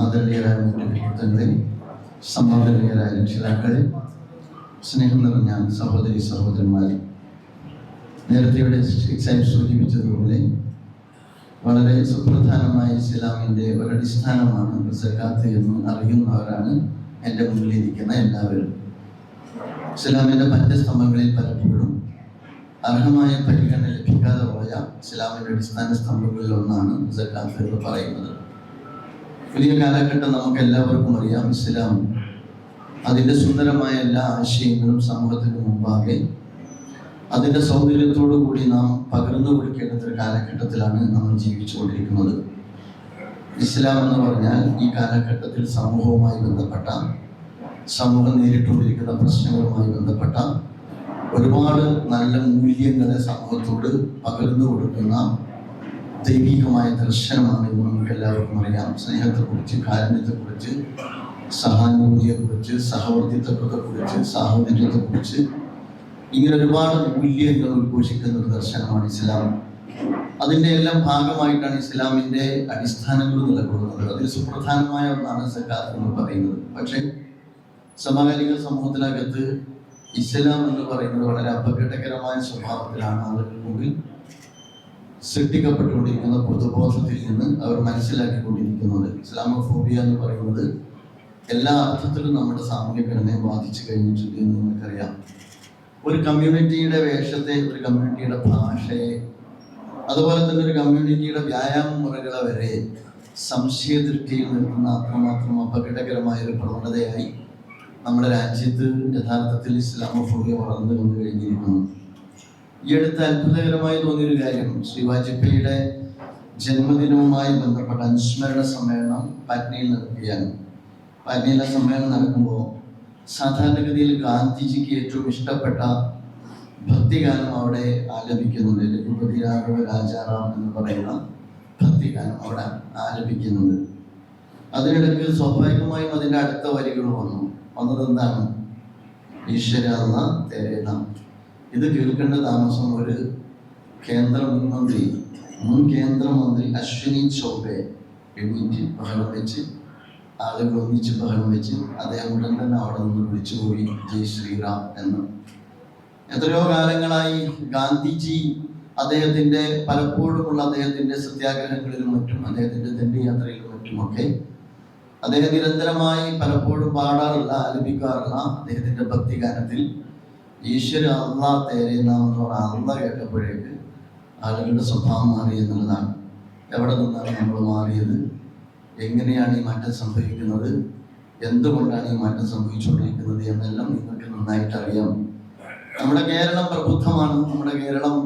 ആദരണീയരായ വ്യക്തിത്വങ്ങളെ സമാദരണീയരായ രക്ഷിതാക്കളെ സ്നേഹം നിറഞ്ഞ സഹോദരി സഹോദരന്മാരെ നേരത്തെ ഇവിടെ എക്സൈസ് സൂചിപ്പിച്ചതുപോലെ വളരെ സുപ്രധാനമായ ഇസ്ലാമിന്റെ ഒരടിസ്ഥാനമാണ് സക്കാത്ത് എന്ന് അറിയുന്നവരാണ് എന്റെ മുന്നിലിരിക്കുന്ന എല്ലാവരും. ഇസ്ലാമിന്റെ മറ്റ് സ്തംഭങ്ങളിൽ പലപ്പോഴും അർഹമായ പരിഗണന ലഭിക്കാതെ പോയ ഇസ്ലാമിന്റെ അടിസ്ഥാന സ്തംഭങ്ങളിൽ ഒന്നാണ് സക്കാത്ത് എന്ന് പറയുന്നത്. പുതിയ കാലഘട്ടം നമുക്ക് എല്ലാവർക്കും അറിയാം ഇസ്ലാം. അതിന്റെ സുന്ദരമായ എല്ലാ ആശയങ്ങളും സമൂഹത്തിന് മുമ്പാകെ. അതിന്റെ സൗന്ദര്യത്തോടു കൂടി നാം പകർന്നു കൊടുക്കേണ്ട ഒരു കാലഘട്ടത്തിലാണ് നമ്മൾ ജീവിച്ചുകൊണ്ടിരിക്കുന്നത്. ഇസ്ലാം എന്ന് പറഞ്ഞാൽ ഈ കാലഘട്ടത്തിൽ സമൂഹവുമായി ബന്ധപ്പെട്ട സമൂഹം നേരിട്ടുകൊണ്ടിരിക്കുന്ന പ്രശ്നങ്ങളുമായി ബന്ധപ്പെട്ട ഒരുപാട് നല്ല മൂല്യങ്ങളെ സമൂഹത്തോട് പകർന്നു കൊടുക്കുന്ന ദൈവികമായ ദർശനമാണ് നമുക്ക് എല്ലാവർക്കും അറിയാം. സ്നേഹത്തെക്കുറിച്ച് കാരുണ്യത്തെക്കുറിച്ച് സഹാനുഭൂതിയെക്കുറിച്ച് സഹവർത്തിത്വത്തെക്കുറിച്ച് സാഹോദര്യത്തെക്കുറിച്ച് ഇങ്ങനെ ഒരുപാട് മൂല്യങ്ങൾ ഉദ്ഘോഷിക്കുന്ന ഒരു ദർശനമാണ് ഇസ്ലാം. അതിന്റെ എല്ലാം ഭാഗമായിട്ടാണ് ഇസ്ലാമിന്റെ അടിസ്ഥാനങ്ങൾ നിലകൊള്ളുന്നത്. അതിൽ സുപ്രധാനമായ ഒന്നാണ് സക്കാത്ത് എന്ന് പറയുന്നത്. പക്ഷേ സമകാലിക സമൂഹത്തിനകത്ത് ഇസ്ലാം എന്ന് പറയുന്നത് വളരെ അപകടകരമായ സ്വഭാവത്തിലാണ് അവർക്ക് മുമ്പിൽ സൃഷ്ടിക്കപ്പെട്ടുകൊണ്ടിരിക്കുന്ന പൊതുബോധത്തിൽ നിന്ന് അവർ മനസ്സിലാക്കിക്കൊണ്ടിരിക്കുന്നത്. ഇസ്ലാമോഫോബിയ എന്ന് പറയുന്നത് എല്ലാ അർത്ഥത്തിലും നമ്മുടെ സാമൂഹ്യ ഘടനയെ ബാധിച്ചു കഴിഞ്ഞിട്ടുണ്ട് എന്ന് നമുക്കറിയാം ഒരു കമ്മ്യൂണിറ്റിയുടെ വേഷത്തെ ഒരു കമ്മ്യൂണിറ്റിയുടെ ഭാഷയെ അതുപോലെ തന്നെ ഒരു കമ്മ്യൂണിറ്റിയുടെ വ്യായാമ മുറകളെ വരെ സംശയദൃഷ്ടിയിൽ നിൽക്കുന്ന അത്രമാത്രം അപകടകരമായ ഒരു പ്രവണതയായി നമ്മുടെ രാജ്യത്ത് യഥാർത്ഥത്തിൽ ഇസ്ലാമോഫോബിയ വളർന്നു വന്നു കഴിഞ്ഞിരിക്കുന്നു. ഈ അടുത്ത് അത്ഭുതകരമായി തോന്നിയൊരു കാര്യം ശ്രീ വാജ്പേയിയുടെ ജന്മദിനവുമായി ബന്ധപ്പെട്ട അനുസ്മരണ സമ്മേളനം പാറ്റ്നയിൽ നടക്കുകയാണ്. പാറ്റ്നയിലെ സമ്മേളനം നടക്കുമ്പോൾ സാധാരണഗതിയിൽ ഗാന്ധിജിക്ക് ഏറ്റവും ഇഷ്ടപ്പെട്ട ഭക്തിഗാനം അവിടെ ആലപിക്കുന്നുണ്ട്. രഘുപതി രാഘവ രാജാറാം എന്ന് പറയുന്ന ഭക്തിഗാനം അവിടെ ആലപിക്കുന്നുണ്ട്. അതിനിടയ്ക്ക് സ്വാഭാവികമായും അതിന്റെ അടുത്ത വരികൾ വന്നു. വന്നത് എന്താണ് ഈശ്വര എന്ന ഇത് കേൾക്കേണ്ട താമസം ഒരു കേന്ദ്രമന്ത്രി മുൻ കേന്ദ്രമന്ത്രി അശ്വിനി ചൗബെ എണീറ്റ് ബഹളം വെച്ച് ആളുകൾ ഒന്നിച്ച് ബഹളം വെച്ച് അദ്ദേഹം ഉടൻ തന്നെ അവിടെ നിന്ന് വിളിച്ചുപോയി ജയ് ശ്രീറാം എന്ന്. എത്രയോ കാലങ്ങളായി ഗാന്ധിജി അദ്ദേഹത്തിന്റെ പലപ്പോഴുമുള്ള അദ്ദേഹത്തിന്റെ സത്യാഗ്രഹങ്ങളിലും മറ്റും അദ്ദേഹത്തിന്റെ ദണ്ഡി യാത്രയിലും മറ്റുമൊക്കെ അദ്ദേഹം നിരന്തരമായി പലപ്പോഴും പാടാറുള്ള ആലപിക്കാറുള്ള അദ്ദേഹത്തിന്റെ ഭക്തിഗാനത്തിൽ. ഈശ്വര അള്ളാ തേരേന്നാമെന്ന് പറഞ്ഞ അള്ള കേട്ടപ്പോഴേക്ക് ആളുകളുടെ സ്വഭാവം മാറി എന്നുള്ളതാണ് എവിടെ നിന്നാണ് നമ്മൾ മാറിയത്? എങ്ങനെയാണ് ഈ മാറ്റം സംഭവിക്കുന്നത്? എന്തുകൊണ്ടാണ് ഈ മാറ്റം സംഭവിച്ചുകൊണ്ടിരിക്കുന്നത്? എന്നെല്ലാം നിങ്ങൾക്ക് നന്നായിട്ട് അറിയാം. നമ്മുടെ കേരളം പ്രബുദ്ധമാണ്. നമ്മുടെ കേരളം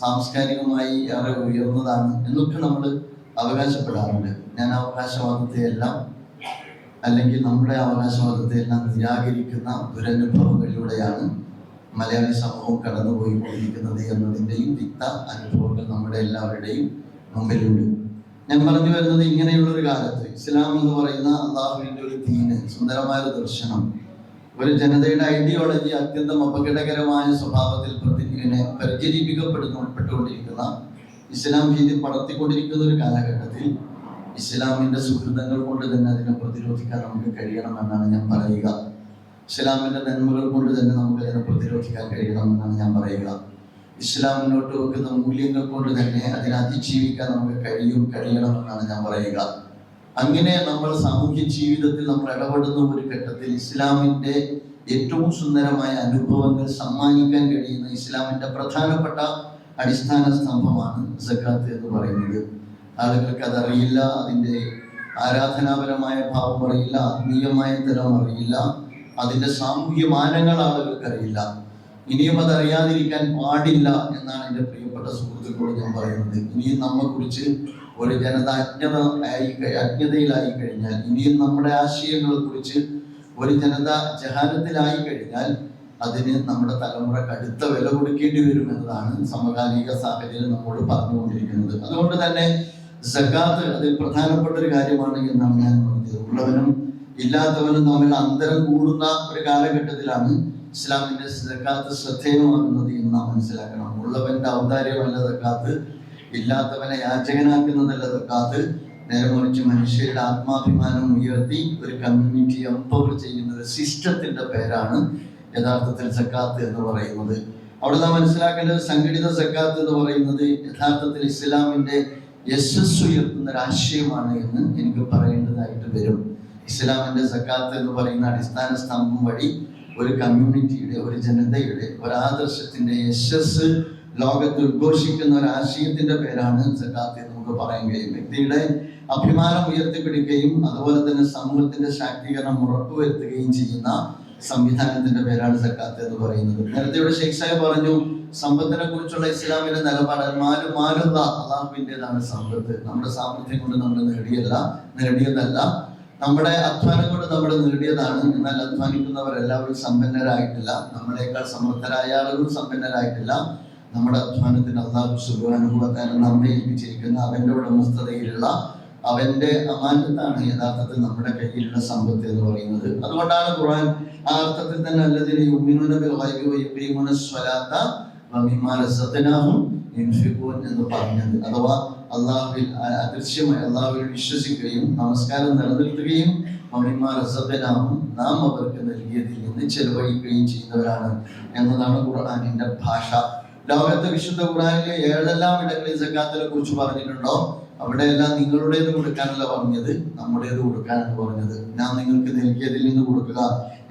സാംസ്കാരികമായി ഏറെ ഉയർന്നതാണ് എന്നൊക്കെ നമ്മൾ അവകാശപ്പെടാറുണ്ട്. ഞാൻ അവകാശവാദത്തെ എല്ലാം അല്ലെങ്കിൽ നമ്മുടെ അവകാശവാദത്തെ എല്ലാം നിരാകരിക്കുന്ന ദുരനുഭവങ്ങളിലൂടെയാണ് മലയാളി സമൂഹം കടന്നുപോയിക്കൊണ്ടിരിക്കുന്നത് എന്നതിന്റെയും തിക്ത അനുഭവങ്ങൾ നമ്മുടെ എല്ലാവരുടെയും മുമ്പിലുണ്ട്. ഞാൻ പറഞ്ഞു വരുന്നത് ഇങ്ങനെയുള്ള ഒരു കാലത്ത് ഇസ്ലാം എന്ന് പറയുന്ന അള്ളാഹുവിന്റെ ഒരു ദീന് സുന്ദരമായ ഒരു ദർശനം ഒരു ജനതയുടെ ഐഡിയോളജി അത്യന്തം അപകടകരമായ സ്വഭാവത്തിൽ പ്രതിനെ പരിചരിപ്പിക്കപ്പെടുന്നുൾപ്പെട്ടുകൊണ്ടിരിക്കുന്ന ഇസ്ലാം ഭീതി പടർത്തിക്കൊണ്ടിരിക്കുന്ന ഒരു കാലഘട്ടത്തിൽ ഇസ്ലാമിന്റെ സുഹൃതങ്ങൾ കൊണ്ട് തന്നെ അതിനെ പ്രതിരോധിക്കാൻ നമുക്ക് കഴിയണമെന്നാണ് ഞാൻ പറയുക. ഇസ്ലാമിന്റെ നന്മകൾ കൊണ്ട് തന്നെ നമുക്ക് അതിനെ പ്രതിരോധിക്കാൻ കഴിയണമെന്നാണ് ഞാൻ പറയുക. ഇസ്ലാം മുന്നോട്ട് വെക്കുന്ന മൂല്യങ്ങൾ കൊണ്ട് തന്നെ അതിനെ അതിജീവിക്കാൻ നമുക്ക് കഴിയും കഴിയണമെന്നാണ് ഞാൻ പറയുക. അങ്ങനെ നമ്മൾ സാമൂഹ്യ ജീവിതത്തിൽ നമ്മൾ ഇടപെടുന്ന ഒരു ഘട്ടത്തിൽ ഇസ്ലാമിന്റെ ഏറ്റവും സുന്ദരമായ അനുഭവങ്ങൾ സമ്മാനിക്കാൻ കഴിയുന്ന ഇസ്ലാമിന്റെ പ്രധാനപ്പെട്ട അടിസ്ഥാന സ്തംഭമാണ് സക്കാത്ത് എന്ന് പറയുന്നത്. ആളുകൾക്ക് അതറിയില്ല അതിന്റെ ആരാധനാപരമായ ഭാവം അറിയില്ല ആത്മീയമായ തരം അറിയില്ല. അതിന്റെ സാമൂഹ്യ മാനങ്ങൾ ആളുകൾക്ക് അറിയില്ല ഇനിയും അറിയാതിരിക്കാൻ പാടില്ല എന്നാണ് എന്റെ പ്രിയപ്പെട്ട സുഹൃത്തുക്കളോട് ഞാൻ പറയുന്നത്. ഇനിയും നമ്മെക്കുറിച്ച് ഒരു ജനത അജ്ഞത ആയി അജ്ഞതയിലായി കഴിഞ്ഞാൽ ഇനിയും നമ്മുടെ ആശയങ്ങളെ കുറിച്ച് ഒരു ജനത ജഹാനത്തിലായി കഴിഞ്ഞാൽ അതിന് നമ്മുടെ തലമുറ കടുത്ത വില കൊടുക്കേണ്ടി വരും എന്നതാണ് സമകാലിക സാഹചര്യം നമ്മോട് പറഞ്ഞുകൊണ്ടിരിക്കുന്നത്. അതുകൊണ്ട് തന്നെ സക്കാത്ത് അതിൽ പ്രധാനപ്പെട്ട ഒരു കാര്യമാണ് എന്നാണ് ഞാൻ പറഞ്ഞത്. ഉള്ളവനും ഇല്ലാത്തവനും തമ്മിൽ അന്തരം കൂടുന്ന ഒരു കാലഘട്ടത്തിലാണ് ഇസ്ലാമിന്റെ സക്കാത്ത് ശ്രദ്ധേയമാകുന്നത് എന്ന് നാം മനസ്സിലാക്കണം. ഉള്ളവന്റെ ഔദാര്യമല്ല സക്കാത്ത് ഇല്ലാത്തവനെ യാചകനാക്കുന്നതല്ല സക്കാത്ത് നേരെ മറിച്ച് മനുഷ്യരുടെ ആത്മാഭിമാനം ഉയർത്തി ഒരു കമ്മ്യൂണിറ്റി എംപവർ ചെയ്യുന്ന ഒരു സിസ്റ്റത്തിന്റെ പേരാണ് യഥാർത്ഥത്തിൽ സക്കാത്ത് എന്ന് പറയുന്നത്. അവിടെ നാം മനസ്സിലാക്കേണ്ടത് സംഘടിത സക്കാത്ത് എന്ന് പറയുന്നത് യഥാർത്ഥത്തിൽ ഇസ്ലാമിന്റെ യശസ് ഉയർത്തുന്ന ഒരു ആശയമാണ് എന്ന് എനിക്ക് പറയേണ്ടതായിട്ട് വരും. ഇസ്ലാമിന്റെ സക്കാത്ത് എന്ന് പറയുന്ന അടിസ്ഥാന സ്തംഭം വഴി ഒരു കമ്മ്യൂണിറ്റിയുടെ ഒരു ജനതയുടെ ഒരു ആദർശത്തിന്റെ യശസ് ലോകത്ത് ഉദ്ഘോഷിക്കുന്ന ഒരു ആശയത്തിന്റെ പേരാണ് സക്കാത്ത് എന്ന് നമുക്ക് പറയാൻ കഴിയും. വ്യക്തിയുടെ അഭിമാനം ഉയർത്തിപ്പിടിക്കുകയും അതുപോലെ തന്നെ സമൂഹത്തിന്റെ ശാക്തീകരണം ഉറപ്പുവരുത്തുകയും ചെയ്യുന്ന സംവിധാനത്തിന്റെ പേരാണ് സക്കാത്ത് എന്ന് പറയുന്നത്. നേരത്തെ ഇവിടെ ഷെയ്ഖ് പറഞ്ഞു സമ്പത്തിനെ കുറിച്ചുള്ള ഇസ്ലാമിന്റെ നിലപാട് മാലു മാലുക അള്ളാഹുവിന്റെതാണ് സമ്പത്ത്. നമ്മുടെ സാമർഥ്യം കൊണ്ട് നമ്മൾ നേടിയല്ല നേടിയതല്ല നമ്മുടെ അധ്വാനം കൊണ്ട് നമ്മൾ നേടിയതാണ്. എന്നാൽ അധ്വാനിക്കുന്നവരെല്ലാവരും സമ്പന്നരായിട്ടില്ല. നമ്മളെക്കാൾ സമർത്ഥരായ ആളുകളും സമ്പന്നരായിട്ടില്ല. നമ്മുടെ അധ്വാനത്തിന് അള്ളാഹു സുഖാനുഭവത്താൻ നമ്മെ ഏൽപ്പിച്ചിരിക്കുന്ന അവന്റെ ഉടമസ്ഥതയിലുള്ള അവന്റെ അമാനത്താണ് യഥാർത്ഥത്തിൽ നമ്മുടെ കയ്യിലുള്ള സമ്പത്ത് എന്ന് പറയുന്നത്. അതുകൊണ്ടാണ് ഖുർആൻ ആ അർത്ഥത്തിൽ തന്നെ അല്ലതിന് എന്ന് പറഞ്ഞത്. അഥവാ അള്ളാഹുവിൽ അദൃശ്യമായി അള്ളാഹുവിൽ വിശ്വസിക്കുകയും നമസ്കാരം നിലനിർത്തുകയും മമ്മിമാർ റസഖനാഹും നാം അവർക്ക് നൽകിയതിൽ നിന്ന് ചെലവഴിക്കുകയും ചെയ്യുന്നവരാണ് എന്നതാണ് ഖുർആാനിന്റെ ഭാഷ. ലോകത്തെ വിശുദ്ധ ഖുർആാനിലെ ഏഴെല്ലാം ഇടങ്ങളിൽ സക്കാത്തിനെ കുറിച്ച് പറഞ്ഞിട്ടുണ്ടോ? അവിടെയെല്ലാം നിങ്ങളുടേത് കൊടുക്കാനല്ല പറഞ്ഞത് നമ്മുടേത് കൊടുക്കാനാണ് പറഞ്ഞത്. ഞാൻ നിങ്ങൾക്ക് നൽകിയതിൽ നിന്ന് കൊടുക്കുക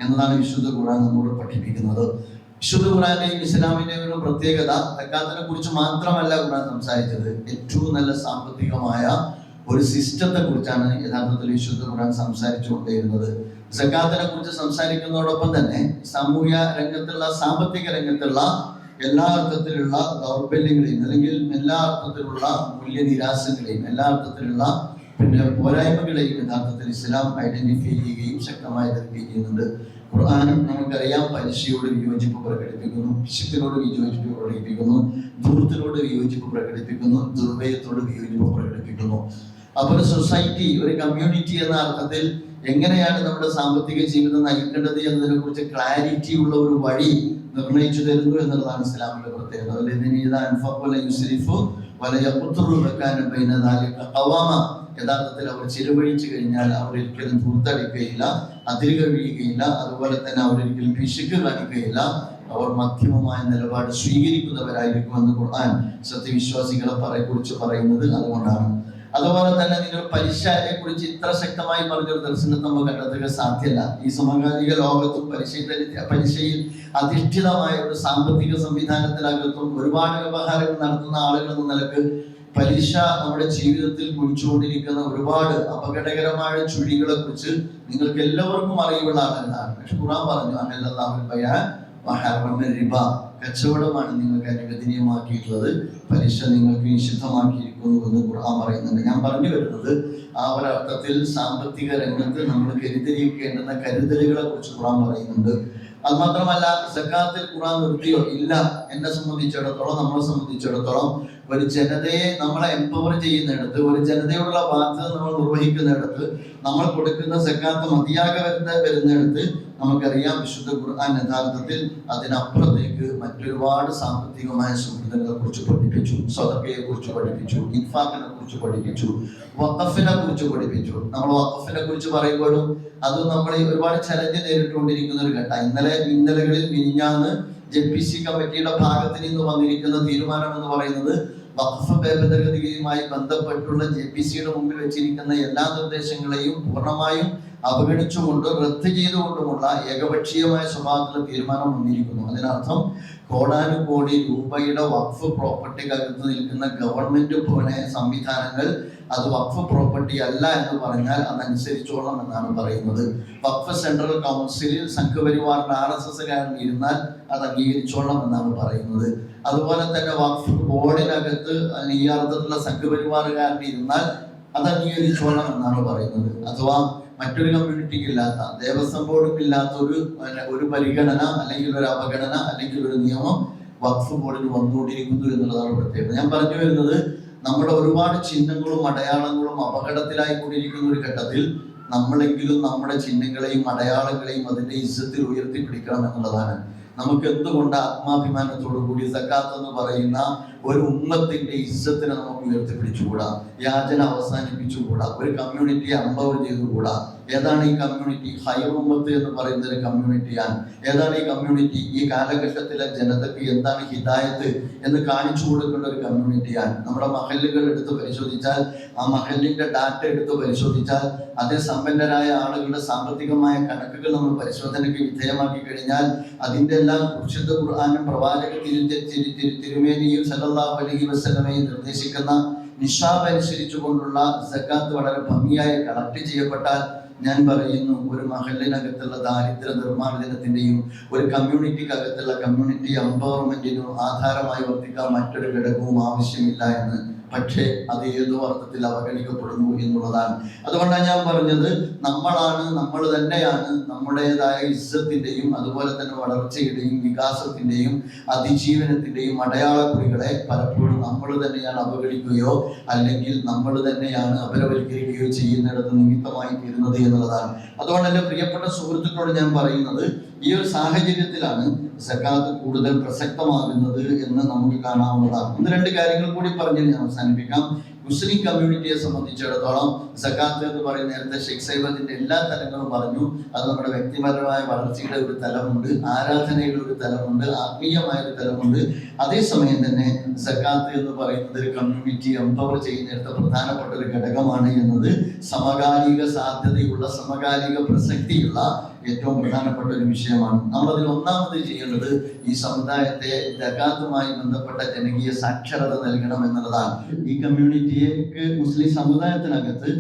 എന്നതാണ് വിശുദ്ധ ഖുർആൻ നമ്മോട് പഠിപ്പിക്കുന്നത്. വിശുദ്ധ ഖുർആന്റെയും ഇസ്ലാമിന്റെ ഒരു പ്രത്യേകത സക്കാത്തിനെ കുറിച്ച് മാത്രമല്ല ഖുറാൻ സംസാരിച്ചത്. ഏറ്റവും നല്ല സാമ്പത്തികമായ ഒരു സിസ്റ്റത്തെ കുറിച്ചാണ് യഥാർത്ഥത്തിൽ വിശുദ്ധ ഖുറാൻ സംസാരിച്ചു കൊണ്ടിരുന്നത് സക്കാത്തിനെ കുറിച്ച് സംസാരിക്കുന്നതോടൊപ്പം തന്നെ സാമൂഹ്യ രംഗത്തുള്ള സാമ്പത്തിക രംഗത്തുള്ള എല്ലാ അർത്ഥത്തിലുള്ള ദൗർബല്യങ്ങളെയും അല്ലെങ്കിൽ എല്ലാ അർത്ഥത്തിലുള്ള മൂല്യനിരാശങ്ങളെയും എല്ലാ അർത്ഥത്തിലുള്ള പിന്നെ പോരായ്മകളെയും യഥാർത്ഥത്തിൽ ഇസ്ലാം ഐഡന്റിഫൈ ചെയ്യുകയും ശക്തമായി എതിർക്കുകയും ചെയ്യുന്നുണ്ട്. ഖുർആാനും നമുക്കറിയാം പലിശയോട് വിയോജിപ്പ് പ്രകടിപ്പിക്കുന്നു പിശുക്കിനോട് വിയോജിപ്പ് പ്രകടിപ്പിക്കുന്നു ധൂർത്തിനോട് വിയോജിപ്പ് പ്രകടിപ്പിക്കുന്നു ദുർവ്യയത്തോട് വിയോജിപ്പ് പ്രകടിപ്പിക്കുന്നു. അപ്പൊ ഒരു സൊസൈറ്റി ഒരു കമ്മ്യൂണിറ്റി എന്ന അർത്ഥത്തിൽ എങ്ങനെയാണ് നമ്മുടെ സാമ്പത്തിക ജീവിതം നയിക്കേണ്ടത് എന്നതിനെ കുറിച്ച് ക്ലാരിറ്റി ഉള്ള ഒരു വഴി നിർണയിച്ചു തരുന്നു എന്നുള്ളതാണ് ഇസ്ലാമിന്റെ പ്രത്യേകത. വലതിന് യഥാർത്ഥത്തിൽ അവർ ചിലവഴിച്ചു കഴിഞ്ഞാൽ അവർ ഒരിക്കലും പുറത്തടിക്കുകയില്ല അതിരുകൾ കഴിയുകയില്ല അതുപോലെ തന്നെ അവർ ഒരിക്കലും പിശുക്ക് കാണിക്കുകയില്ല. അവർ മധ്യമമായ നിലപാട് സ്വീകരിക്കുന്നവരായിരിക്കും എന്ന് ഖുർആൻ സത്യവിശ്വാസികളെ പറയെ കുറിച്ച് പറയുന്നത് അതുകൊണ്ടാണ്. അതുപോലെ തന്നെ നിങ്ങൾ പലിശയെ കുറിച്ച് ഇത്ര ശക്തമായി പറഞ്ഞൊരു ദർശനം നമ്മൾ കണ്ടെത്തുക സാധ്യല്ല ഈ സമകാലിക ലോകത്തും പലിശ പലിശയിൽ അധിഷ്ഠിതമായ ഒരു സാമ്പത്തിക സംവിധാനത്തിനകത്തും ഒരുപാട് വ്യവഹാരങ്ങൾ നടത്തുന്ന ആളുകൾ എന്ന നിലയ്ക്ക് പലിശ നമ്മുടെ ജീവിതത്തിൽ കുഴിച്ചുകൊണ്ടിരിക്കുന്ന ഒരുപാട് അപകടകരമായ ചുഴികളെ കുറിച്ച് നിങ്ങൾക്ക് എല്ലാവർക്കും അറിയുള്ള ആളെന്നാണ് പക്ഷെ ഖുറാൻ പറഞ്ഞു റിബ. കച്ചവടമാണ് നിങ്ങൾക്ക് അനുവദനീയമാക്കിയിട്ടുള്ളത്. പലിശ നിങ്ങൾക്ക് നിഷിദ്ധമാക്കിയിരിക്കുന്നു എന്ന് ഖുർആൻ പറയുന്നുണ്ട്. ഞാൻ പറഞ്ഞു വരുന്നത് ആ ഒരർത്ഥത്തിൽ സാമ്പത്തിക രംഗത്ത് നമ്മൾ കരുതലിക്കേണ്ടുന്ന കരുതലുകളെ കുറിച്ച് ഖുർആൻ പറയുന്നുണ്ട്. അത് മാത്രമല്ല സക്കാത്തിൽ ഖുർആൻ നിർത്തിയോ? ഇല്ല. എന്നെ സംബന്ധിച്ചിടത്തോളം നമ്മളെ സംബന്ധിച്ചിടത്തോളം ഒരു ജനതയെ നമ്മളെ എംപവർ ചെയ്യുന്നിടത്ത് ഒരു ജനതയോടുള്ള ബാധ്യത നമ്മൾ നിർവഹിക്കുന്നിടത്ത് നമ്മൾ കൊടുക്കുന്ന സക്കാത്ത് മതിയാകെ വരുന്ന വരുന്നിടത്ത് നമുക്കറിയാം വിശുദ്ധ ഖുർആൻ യഥാർത്ഥത്തിൽ അതിനപ്പുറത്തേക്ക് മറ്റൊരുപാട് സാമ്പത്തികമായ സുഹൃത്തുക്കളെ കുറിച്ച് പഠിപ്പിച്ചു സ്വതക്കയെ കുറിച്ച് പഠിപ്പിച്ചു ഇൻഫാക്കിനെ കുറിച്ച് പഠിപ്പിച്ചു വഖഫിനെ കുറിച്ച് പഠിപ്പിച്ചു. നമ്മൾ വഖഫിനെ കുറിച്ച് പറയുമ്പോഴും അത് നമ്മൾ ഒരുപാട് ചലഞ്ച് നേരിട്ടുകൊണ്ടിരിക്കുന്ന ഒരു ഘട്ടം. ഇന്നലെ ഇന്നലകളിൽ മിനിഞ്ഞാന്ന് ജെ പി സി കമ്മിറ്റിയുടെ ഭാഗത്ത് നിന്ന് വന്നിരിക്കുന്ന തീരുമാനം എന്ന് പറയുന്നത് വഖഫ് ഭേദഗതിയുമായി ബന്ധപ്പെട്ടുള്ള ജെ പി സിയുടെ മുമ്പിൽ വെച്ചിരിക്കുന്ന എല്ലാ നിർദ്ദേശങ്ങളെയും പൂർണമായും അവഗണിച്ചുകൊണ്ട് റദ്ദ് ചെയ്തുകൊണ്ടുമുള്ള ഏകപക്ഷീയമായ സ്വഭാവത്തിലുള്ള തീരുമാനം വന്നിരിക്കുന്നു. അതിനർത്ഥം കോടാനുകോടി രൂപയുടെ വഖഫ് പ്രോപ്പർട്ടിക്കകത്ത് നിൽക്കുന്ന ഗവൺമെന്റ് ഭവന സംവിധാനങ്ങൾ അത് വഖഫ് പ്രോപ്പർട്ടി അല്ല എന്ന് പറഞ്ഞാൽ അതനുസരിച്ചോളാം എന്നാണ് പറയുന്നത്. വഖഫ് സെൻട്രൽ കൗൺസിലിൽ സംഘപരിവാറിന്റെ ആർ എസ് എസ്സുകാരൻ ഇരുന്നാൽ അത് അംഗീകരിച്ചോളാം എന്നാണ് പറയുന്നത്. അതുപോലെ തന്നെ വഖഫ് ബോർഡിനകത്ത് ഈ അർത്ഥത്തിലുള്ള സംഘപരിവാറുകാരൻ ഇരുന്നാൽ അത് അംഗീകരിച്ചോളാം എന്നാണ് പറയുന്നത്. അഥവാ മറ്റൊരു കമ്മ്യൂണിറ്റിക്ക് ഇല്ലാത്ത ദേവസ്വം ബോർഡിന് ഇല്ലാത്ത ഒരു ഒരു പരിഗണന അല്ലെങ്കിൽ ഒരു അവഗണന അല്ലെങ്കിൽ ഒരു നിയമം വഖഫ് ബോർഡിന് വന്നുകൊണ്ടിരിക്കുന്നു എന്നുള്ളതാണ് പ്രത്യേകത. ഞാൻ പറഞ്ഞു വരുന്നത് നമ്മുടെ ഒരുപാട് ചിഹ്നങ്ങളും അടയാളങ്ങളും അപകടത്തിലായി കൊണ്ടിരിക്കുന്ന ഒരു ഘട്ടത്തിൽ നമ്മളെങ്കിലും നമ്മുടെ ചിഹ്നങ്ങളെയും അടയാളങ്ങളെയും അതിന്റെ ഇസ്സത്തിൽ ഉയർത്തിപ്പിടിക്കണം എന്നുള്ളതാണ്. നമുക്ക് എന്തുകൊണ്ട് ആത്മാഭിമാനത്തോടു കൂടി സക്കാത്ത് എന്ന് പറയുന്ന ഒരു ഉമ്മത്തിന്റെ ഇസ്സത്തിനെ നമുക്ക് ഉയർത്തിപ്പിടിച്ചുകൂടാ? യാചന അവസാനിപ്പിച്ചുകൂടാ? ഒരു കമ്മ്യൂണിറ്റിയെ അമ്പവർ ചെയ്തുകൂടാ? ഏതാണ് ഈ കമ്മ്യൂണിറ്റി ഹൈ ഉമ്മത്ത് എന്ന് പറയുന്ന ഒരു കമ്മ്യൂണിറ്റിയാണ് ഏതാണ് ഈ കമ്മ്യൂണിറ്റി ഈ കാലഘട്ടത്തിലെ ജനതയ്ക്ക് എന്താണ് ഹിതായത് എന്ന് കാണിച്ചു കൊടുക്കേണ്ട ഒരു കമ്മ്യൂണിറ്റിയാണ് നമ്മുടെ മഹല്ലുകൾ എടുത്ത് പരിശോധിച്ചാൽ ആ മഹല്ലിന്റെ ഡാറ്റ എടുത്ത് പരിശോധിച്ചാൽ അതേ സമ്പന്നരായ ആളുകളുടെ സാമ്പത്തികമായ കണക്കുകൾ നമ്മൾ പരിശോധനയ്ക്ക് വിധേയമാക്കി കഴിഞ്ഞാൽ അതിന്റെ എല്ലാം വിശുദ്ധ ഖുർആാനും പ്രവാചക തിരു- തിരുമേനിയും സല്ലല്ലാഹു അലൈഹി വസല്ലമയും നിർദ്ദേശിക്കുന്ന നിഷാബ് അനുസരിച്ചു കൊണ്ടുള്ള സക്കാത്ത് വളരെ ഭംഗിയായി കളക്ട് ചെയ്യപ്പെട്ടാൽ ഞാൻ പറയുന്നു ഒരു മഹലിനകത്തുള്ള ദാരിദ്ര്യ നിർമ്മാർജനത്തിന്റെയും ഒരു കമ്മ്യൂണിറ്റിക്കകത്തുള്ള കമ്മ്യൂണിറ്റി എംപവർമെന്റിനും ആധാരമായി വർത്തിക്കാൻ മറ്റൊരു ഘടകവും ആവശ്യമില്ല എന്ന് പക്ഷേ അത് ഏത് അർത്ഥത്തിൽ അവഗണിക്കപ്പെടുന്നു എന്നുള്ളതാണ്. അതുകൊണ്ടാണ് ഞാൻ പറഞ്ഞത് നമ്മളാണ് നമ്മൾ തന്നെയാണ് നമ്മുടേതായ ഇസ്സത്തിന്റെയും അതുപോലെ തന്നെ വളർച്ചയുടെയും വികാസത്തിന്റെയും അതിജീവനത്തിന്റെയും അടയാളക്കുറികളെ പലപ്പോഴും നമ്മൾ തന്നെയാണ് അവഗണിക്കുകയോ അല്ലെങ്കിൽ നമ്മൾ തന്നെയാണ് അപരവൽക്കരിക്കുകയോ ചെയ്യുന്നിടത്ത് നിമിത്തമായി തീരുന്നത് എന്നുള്ളതാണ്. അതുകൊണ്ട് എന്റെ പ്രിയപ്പെട്ട സുഹൃത്തുക്കളോട് ഞാൻ പറയുന്നത് ഈ ഒരു സാഹചര്യത്തിലാണ് സക്കാത്ത് കൂടുതൽ പ്രസക്തമാകുന്നത് എന്ന് നമുക്ക് കാണാവുന്നതാണ്. ഒന്ന് രണ്ട് കാര്യങ്ങൾ കൂടി പറഞ്ഞ് ഞാൻ അവസാനിപ്പിക്കാം. മുസ്ലിം കമ്മ്യൂണിറ്റിയെ സംബന്ധിച്ചിടത്തോളം സക്കാത്ത് എന്ന് പറയുന്ന നേരത്തെ ഷെയ്ഖ് സൈബത്തിന്റെ എല്ലാ തലങ്ങളും പറഞ്ഞു. അത് നമ്മുടെ വ്യക്തിപരമായ വളർച്ചയുടെ ഒരു തലമുണ്ട് ആരാധനയുടെ ഒരു തലമുണ്ട് ആത്മീയമായ ഒരു തലമുണ്ട്. അതേസമയം തന്നെ സക്കാത്ത് എന്ന് പറയുന്നത് ഒരു കമ്മ്യൂണിറ്റി എംപവർ ചെയ്യുന്നിടത്ത് പ്രധാനപ്പെട്ട ഒരു ഘടകമാണ് എന്നത് സമകാലിക സാധ്യതയുള്ള സമകാലിക പ്രസക്തിയുള്ള ഏറ്റവും പ്രധാനപ്പെട്ട ഒരു വിഷയമാണ്. നമ്മൾ അതിൽ ഒന്നാമത് ചെയ്യേണ്ടത് ഈ സമുദായത്തെ ജഗാത്തുമായി ബന്ധപ്പെട്ട ജനകീയ സാക്ഷരത നൽകണം എന്നുള്ളതാണ്. ഈ കമ്മ്യൂണിറ്റിയേക്ക് മുസ്ലിം സമുദായത്തിനകത്ത്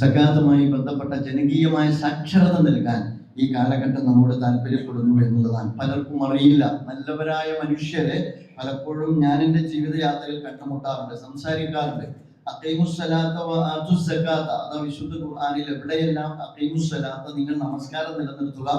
സക്കാത്തുമായി ബന്ധപ്പെട്ട ജനകീയമായ സാക്ഷരത നൽകാൻ ഈ കാലഘട്ടം നമ്മോട് താല്പര്യപ്പെടുന്നു എന്നുള്ളതാണ്. പലർക്കും അറിയില്ല. നല്ലവരായ മനുഷ്യരെ പലപ്പോഴും ഞാൻ എന്റെ ജീവിതയാത്രയിൽ കണ്ടുമുട്ടാറുണ്ട് സംസാരിക്കാറുണ്ട്. വിശുദ്ധ ഖുർആനിൽ എവിടെയെല്ലാം അഖീമുസ്സലാത്ത നിങ്ങൾ നമസ്കാരം നിലനിർത്തുക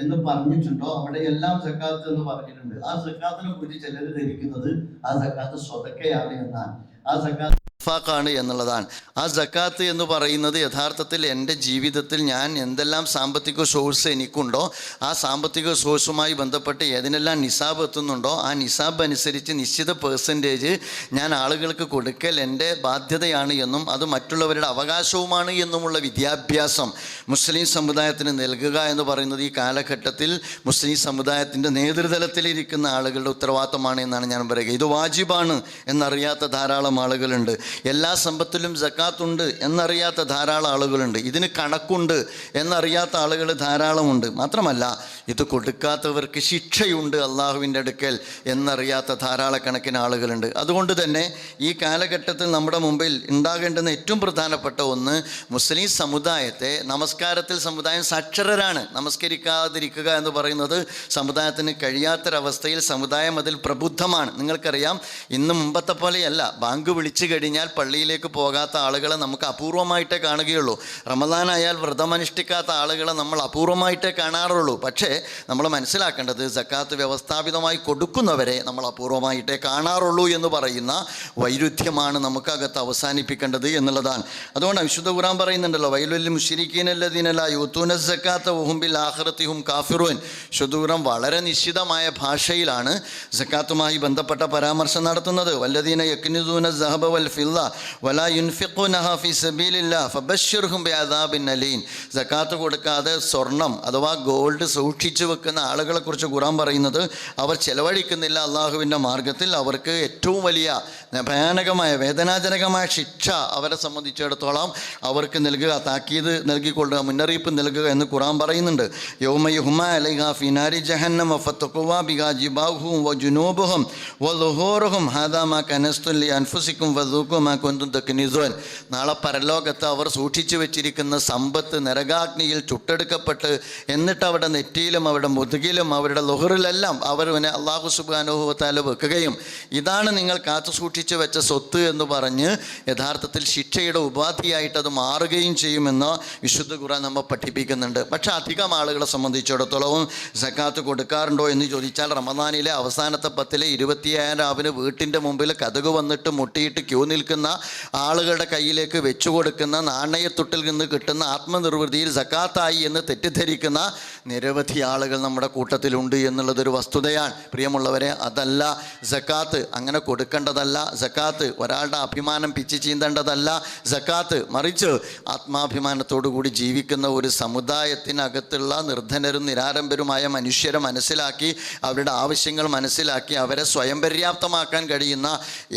എന്ന് പറഞ്ഞിട്ടുണ്ടോ അവിടെയെല്ലാം സക്കാത്ത് എന്ന് പറഞ്ഞിട്ടുണ്ട്. ആ സക്കാത്തിനെ കുറിച്ച് ചിലർ ധരിക്കുന്നത് ആ സക്കാത്ത് സ്വതക്കയാണ് എന്നാണ്. ആ സക്കാത്ത് ഫാക്കാണ് എന്നുള്ളതാണ്. ആ ജക്കാത്ത് എന്ന് പറയുന്നത് യഥാർത്ഥത്തിൽ എന്റെ ജീവിതത്തിൽ ഞാൻ എന്തെല്ലാം സാമ്പത്തിക സോഴ്സ് എനിക്കുണ്ടോ ആ സാമ്പത്തിക സോഴ്സുമായി ബന്ധപ്പെട്ട് ഏതിനെല്ലാം നിസാബ് എത്തുന്നുണ്ടോ ആ നിസാബ് അനുസരിച്ച് നിശ്ചിത പേഴ്സന്റേജ് ഞാൻ ആളുകൾക്ക് കൊടുക്കൽ എന്റെ ബാധ്യതയാണ് എന്നും അത് മറ്റുള്ളവരുടെ അവകാശവുമാണ് എന്നുമുള്ള വിദ്യാഭ്യാസം മുസ്ലിം സമുദായത്തിന് നൽകുക എന്ന് പറയുന്നത് ഈ കാലഘട്ടത്തിൽ മുസ്ലിം സമുദായത്തിന്റെ നേതൃതലത്തിലിരിക്കുന്ന ആളുകളുടെ ഉത്തരവാദിത്തമാണ് എന്നാണ് ഞാൻ പറയുക. ഇത് വാജിബാണ് എന്നറിയാത്ത ധാരാളം ആളുകളുണ്ട്. എല്ലാ സമ്പത്തിലും ജക്കാത്തുണ്ട് എന്നറിയാത്ത ധാരാളം ആളുകളുണ്ട്. ഇതിന് കണക്കുണ്ട് എന്നറിയാത്ത ആളുകൾ ധാരാളമുണ്ട്. മാത്രമല്ല ഇത് കൊടുക്കാത്തവർക്ക് ശിക്ഷയുണ്ട് അള്ളാഹുവിന്റെ അടുക്കൽ എന്നറിയാത്ത ധാരാളക്കണക്കിന് ആളുകളുണ്ട്. അതുകൊണ്ട് തന്നെ ഈ കാലഘട്ടത്തിൽ നമ്മുടെ മുമ്പിൽ ഉണ്ടാകേണ്ടുന്ന ഏറ്റവും പ്രധാനപ്പെട്ട ഒന്ന് മുസ്ലിം സമുദായത്തെ നമസ്കാരത്തിൽ സമുദായം സാക്ഷരരാണ്. നമസ്കരിക്കാതിരിക്കുക എന്ന് പറയുന്നത് സമുദായത്തിന് കഴിയാത്തൊരവസ്ഥയിൽ സമുദായം അതിൽ പ്രബുദ്ധമാണ്. നിങ്ങൾക്കറിയാം ഇന്ന് മുമ്പത്തെ പോലെയല്ല. ബാങ്ക് വിളിച്ചു കഴിഞ്ഞാൽ പള്ളിയിലേക്ക് പോകാത്ത ആളുകളെ നമുക്ക് അപൂർവമായിട്ടേ കാണുകയുള്ളൂ. റമദാനായാൽ വ്രതമനുഷ്ഠിക്കാത്ത ആളുകളെ നമ്മൾ അപൂർവമായിട്ടേ കാണാറുള്ളൂ. പക്ഷേ നമ്മൾ മനസ്സിലാക്കേണ്ടത് സക്കാത്ത് വ്യവസ്ഥാപിതമായി കൊടുക്കുന്നവരെ നമ്മൾ അപൂർവമായിട്ടേ കാണാറുള്ളൂ എന്ന് പറയുന്ന വൈരുദ്ധ്യമാണ് നമുക്കകത്ത് അവസാനിപ്പിക്കേണ്ടത് എന്നുള്ളതാണ്. അതുകൊണ്ട് വിശുദ്ധ ഖുറാൻ പറയുന്നുണ്ടല്ലോ വൈലുല്ലി മുഷിരിക്കീനല്ലദീനല്ല യൂത്തൂന സക്കാത്ത ഉഹുംബിൽ ആഹ്റത്തിഹും കാഫിറുവൻ ശുദ്ധൂറം വളരെ നിശ്ചിതമായ ഭാഷയിലാണ് സക്കാത്തുമായി ബന്ധപ്പെട്ട പരാമർശം നടത്തുന്നത്. വല്ലദീന യക്നിദൂന സഹബ വൽ ഫില്ല അലീൻ സക്കാത്ത് കൊടുക്കാതെ സ്വർണം അഥവാ ഗോൾഡ് സൂക്ഷിച്ചു വെക്കുന്ന ആളുകളെ കുറിച്ച് ഖുറാൻ പറയുന്നത് അവർ ചെലവഴിക്കുന്നില്ല അള്ളാഹുവിന്റെ മാർഗത്തിൽ അവർക്ക് ഏറ്റവും വലിയ ഭയാനകമായ വേദനാജനകമായ ശിക്ഷ അവരെ സംബന്ധിച്ചിടത്തോളം അവർക്ക് നൽകുക താക്കീത് നൽകിക്കൊള്ളുക മുന്നറിയിപ്പ് നൽകുക എന്ന് ഖുറാൻ പറയുന്നുണ്ട്. യൗമയ ഹുമ അലൈഹ ഫിനാരി ജഹന്നം ഫത്തുഖുവ ബിഗാ ജിബാഹും വ ജുനൂബുഹും വ ലുഹൂറുഹും. ഹാദാ മാ കനസ്തുല്ലി അൻഫുസിക്കും വധൂക്കും കുന്തും തക്നിസുവൻ നാളെ പരലോകത്ത് അവർ സൂക്ഷിച്ചു വെച്ചിരിക്കുന്ന സമ്പത്ത് നരകാഗ്നിയിൽ ചുട്ടെടുക്കപ്പെട്ട് എന്നിട്ട് അവിടെ നെറ്റിയിലും അവരുടെ മുതുകിലും അവരുടെ ലുഹറിലെല്ലാം അവർ പിന്നെ അള്ളാഹു സുബാനുഭവത്താൽ വെക്കുകയും ഇതാണ് നിങ്ങൾ കാത്തു സൂക്ഷിച്ചു വെച്ച സ്വത്ത് എന്ന് പറഞ്ഞ് യഥാർത്ഥത്തിൽ ശിക്ഷയുടെ ഉപാധിയായിട്ട് അത് മാറുകയും ചെയ്യുമെന്ന് വിശുദ്ധ ഖുറാൻ നമ്മെ പഠിപ്പിക്കുന്നുണ്ട്. പക്ഷേ അധികം ആളുകളെ സംബന്ധിച്ചിടത്തോളവും സക്കാത്ത് കൊടുക്കാറുണ്ടോ എന്ന് ചോദിച്ചാൽ റമദാനിലെ അവസാനത്തെ പത്തിലെ ഇരുപത്തിയായിരം രാവിലെ വീട്ടിന്റെ മുമ്പിൽ കഥക് വന്നിട്ട് മുട്ടിയിട്ട് ക്യൂ നിൽക്കുക നിൽക്കുന്ന ആളുകളുടെ കയ്യിലേക്ക് വെച്ചു കൊടുക്കുന്ന നാണയത്തുട്ടിൽ നിന്ന് കിട്ടുന്ന ആത്മനിർവൃതിയിൽ സക്കാത്തായി എന്ന് തെറ്റിദ്ധരിക്കുന്ന നിരവധി ആളുകൾ നമ്മുടെ കൂട്ടത്തിലുണ്ട് എന്നുള്ളതൊരു വസ്തുതയാണ്. പ്രിയമുള്ളവരെ അതല്ല സക്കാത്ത് അങ്ങനെ കൊടുക്കേണ്ടതല്ല. സക്കാത്ത് ഒരാളുടെ അഭിമാനം പിച്ച് ചീന്തേണ്ടതല്ല. സക്കാത്ത് മറിച്ച് ആത്മാഭിമാനത്തോടു കൂടി ജീവിക്കുന്ന ഒരു സമുദായത്തിനകത്തുള്ള നിർധനരും നിരാരംഭരുമായ മനുഷ്യരെ മനസ്സിലാക്കി അവരുടെ ആവശ്യങ്ങൾ മനസ്സിലാക്കി അവരെ സ്വയം പര്യാപ്തമാക്കാൻ കഴിയുന്ന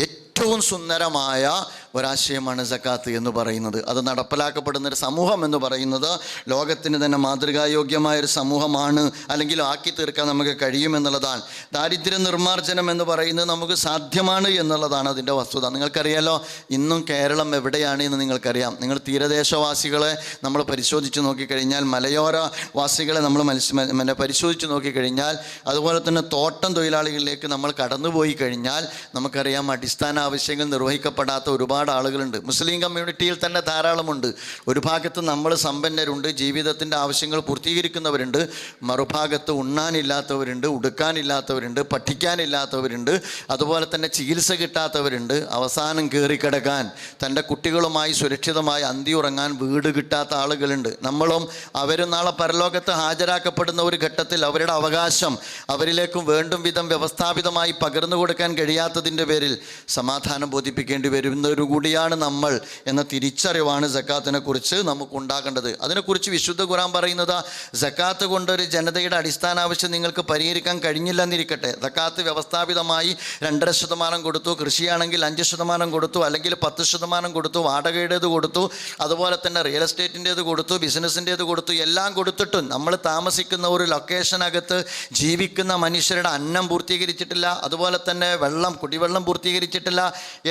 ഏറ്റവും സുന്ദരമായ ഒരാശയമാണ് സക്കാത്ത് എന്ന് പറയുന്നത്. അത് നടപ്പിലാക്കപ്പെടുന്ന ഒരു സമൂഹം എന്ന് പറയുന്നത് ലോകത്തിന് തന്നെ മാതൃകായോഗ്യമായ ഒരു സമൂഹമാണ് അല്ലെങ്കിൽ ആക്കി തീർക്കാൻ നമുക്ക് കഴിയുമെന്നുള്ളതാണ് ദാരിദ്ര്യ നിർമ്മാർജനം എന്ന് പറയുന്നത് നമുക്ക് സാധ്യമാണ് എന്നുള്ളതാണ് അതിന്റെ വസ്തുത. നിങ്ങൾക്കറിയാലോ ഇന്നും കേരളം എവിടെയാണ് എന്ന് നിങ്ങൾക്കറിയാം. നിങ്ങൾ തീരദേശവാസികളെ നമ്മൾ പരിശോധിച്ച് നോക്കിക്കഴിഞ്ഞാൽ മലയോര വാസികളെ നമ്മൾ മത്സ്യ പരിശോധിച്ച് നോക്കിക്കഴിഞ്ഞാൽ അതുപോലെ തന്നെ തോട്ടം തൊഴിലാളികളിലേക്ക് നമ്മൾ കടന്നുപോയി കഴിഞ്ഞാൽ നമുക്കറിയാം അടിസ്ഥാന ആവശ്യങ്ങൾ നിർവഹിക്കപ്പെടാത്ത ഒരുപാട് ആളുകളുണ്ട്. മുസ്ലിം കമ്മ്യൂണിറ്റിയിൽ തന്നെ ധാരാളമുണ്ട്. ഒരു ഭാഗത്ത് നമ്മൾ സമ്പന്നരുണ്ട് ജീവിതത്തിന്റെ ആവശ്യങ്ങൾ പൂർത്തീകരിക്കുന്നവരുണ്ട് മറുഭാഗത്ത് ഉണ്ണാനില്ലാത്തവരുണ്ട് ഉടുക്കാനില്ലാത്തവരുണ്ട് പഠിക്കാനില്ലാത്തവരുണ്ട് അതുപോലെ തന്നെ ചികിത്സ കിട്ടാത്തവരുണ്ട്. അവസാനം കയറിക്കിടക്കാൻ തന്റെ കുട്ടികളുമായി സുരക്ഷിതമായി അന്തി ഉറങ്ങാൻ വീട് കിട്ടാത്ത ആളുകളുണ്ട്. നമ്മളും അവരും നാളെ പരലോകത്ത് ഹാജരാക്കപ്പെടുന്ന ഒരു ഘട്ടത്തിൽ അവരുടെ അവകാശം അവരിലേക്കും വേണ്ടും വിധം വ്യവസ്ഥാപിതമായി പകർന്നു കൊടുക്കാൻ കഴിയാത്തതിന്റെ പേരിൽ സമാധാനം ബോധിപ്പിക്കേണ്ടി വരുന്നവരു കൂടിയാണ് നമ്മൾ എന്ന തിരിച്ചറിവാണ് ജക്കാത്തിനെ കുറിച്ച് നമുക്ക് ഉണ്ടാകേണ്ടത് അതിനെക്കുറിച്ച് വിശുദ്ധ ഖുറാൻ പറയുന്നത് ജക്കാത്ത് കൊണ്ടൊരു ജനതയുടെ അടിസ്ഥാന ആവശ്യം നിങ്ങൾക്ക് പരിഹരിക്കാൻ കഴിഞ്ഞില്ല എന്നിരിക്കട്ടെ ജക്കാത്ത് വ്യവസ്ഥാപിതമായി രണ്ടര ശതമാനം കൊടുത്തു കൃഷിയാണെങ്കിൽ അഞ്ച് ശതമാനം കൊടുത്തു അല്ലെങ്കിൽ പത്ത് ശതമാനം കൊടുത്തു വാടകയുടേത് കൊടുത്തു അതുപോലെ തന്നെ റിയൽ എസ്റ്റേറ്റിന്റേത് കൊടുത്തു ബിസിനസ്സിന്റേത് കൊടുത്തു എല്ലാം കൊടുത്തിട്ടും നമ്മൾ താമസിക്കുന്ന ഒരു ലൊക്കേഷനകത്ത് ജീവിക്കുന്ന മനുഷ്യരുടെ അന്നം പൂർത്തീകരിച്ചിട്ടില്ല അതുപോലെ തന്നെ വെള്ളം കുടിവെള്ളം പൂർത്തീകരിച്ചിട്ടില്ല